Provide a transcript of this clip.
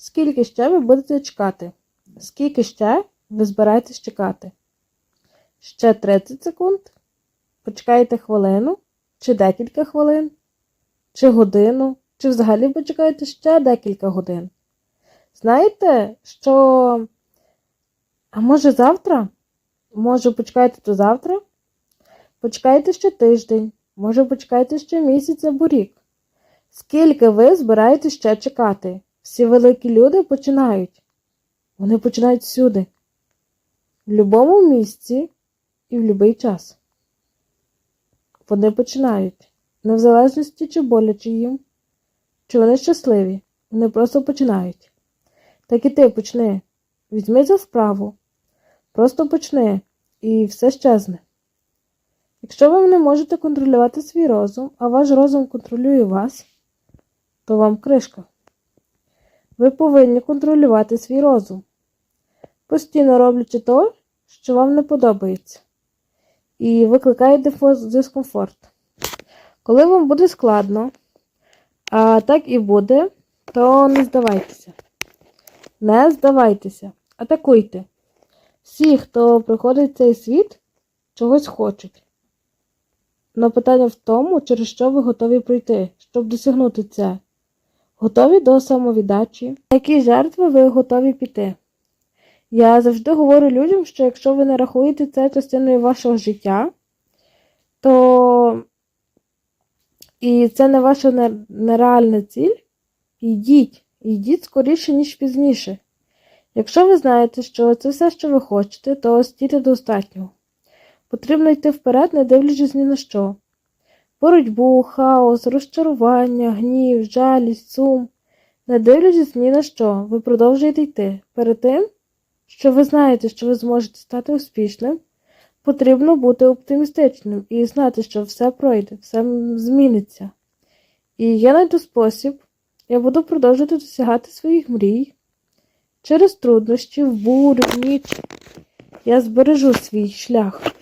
Скільки ще ви будете чекати? Скільки ще ви збираєтесь чекати? Ще 30 секунд? Почекаєте хвилину? Чи декілька хвилин? Чи годину? Чи взагалі почекаєте ще декілька годин? Знаєте, що. А може завтра? Може, почекайте до завтра? Почекайте ще тиждень, може, почекайте ще місяць або рік. Скільки ви збираєтесь ще чекати? Всі великі люди починають. Вони починають всюди, в будь-якому місці і в будь-який час. Вони починають, не в залежності, чи боляче їм, чи вони щасливі. Вони просто починають. Так і ти почни. Візьми за справу. Просто почни, і все щезне. Якщо ви не можете контролювати свій розум, а ваш розум контролює вас, то вам кришка. Ви повинні контролювати свій розум, постійно роблячи те, що вам не подобається, і викликає дискомфорт. Коли вам буде складно, а так і буде, то не здавайтеся. Не здавайтеся, атакуйте. Всі, хто приходить в цей світ, чогось хочуть. Но питання в тому, через що ви готові пройти, щоб досягнути це. Готові до самовіддачі? На які жертви ви готові піти? Я завжди говорю людям, що якщо ви не рахуєте це частиною вашого життя, то і це не ваша нереальна ціль, йдіть, йдіть скоріше, ніж пізніше. Якщо ви знаєте, що це все, що ви хочете, то стійте достатньо. Потрібно йти вперед, не дивлячись ні на що. Боротьбу, хаос, розчарування, гнів, жалість, сум. Не дивлячись ні на що, ви продовжуєте йти. Перед тим, що ви знаєте, що ви зможете стати успішним, потрібно бути оптимістичним і знати, що все пройде, все зміниться. І я знайду спосіб, я буду продовжувати досягати своїх мрій. Через труднощі, в бурю, ніч. Я збережу свій шлях.